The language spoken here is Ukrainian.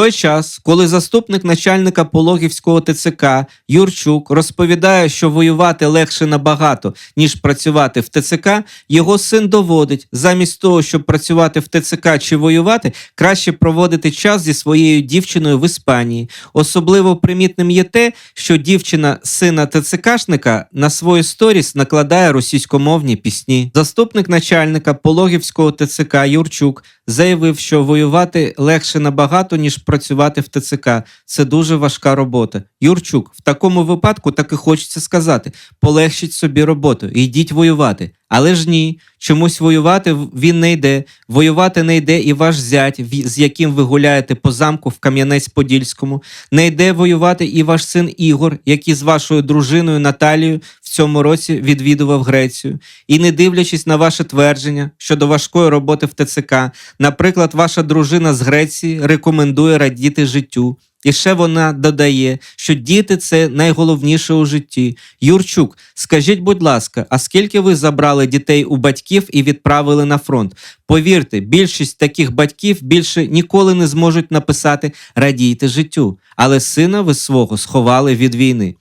той час, коли заступник начальника Пологівського ТЦК Юрчук розповідає, що воювати легше набагато, ніж працювати в ТЦК, його син доводить, замість того, щоб працювати в ТЦК чи воювати, краще проводити час зі своєю дівчиною в Іспанії. Особливо примітним є те, що дівчина сина ТЦКшника на свою сторіс накладає російськомовні пісні. Заступник начальника Пологівського ТЦК Юрчук заявив, що воювати легше набагато, ніж працювати в ТЦК. Це дуже важка робота. Юрчук, в такому випадку так і хочеться сказати: полегшіть собі роботу йдіть воювати. Але ж ні, чомусь воювати він не йде. Воювати не йде і ваш зять, з яким ви гуляєте по замку в Кам'янець-Подільському. Не йде воювати і ваш син Ігор, який з вашою дружиною Наталією в цьому році відвідував Грецію. І не дивлячись на ваше твердження щодо важкої роботи в ТЦК, наприклад, ваша дружина з Греції рекомендує радіти життю. І ще вона додає, що діти це найголовніше у житті. Юрчук, скажіть, будь ласка, а скільки ви забрали дітей у батьків і відправили на фронт? Повірте, більшість таких батьків більше ніколи не зможуть написати радійте життю, але сина ви свого сховали від війни.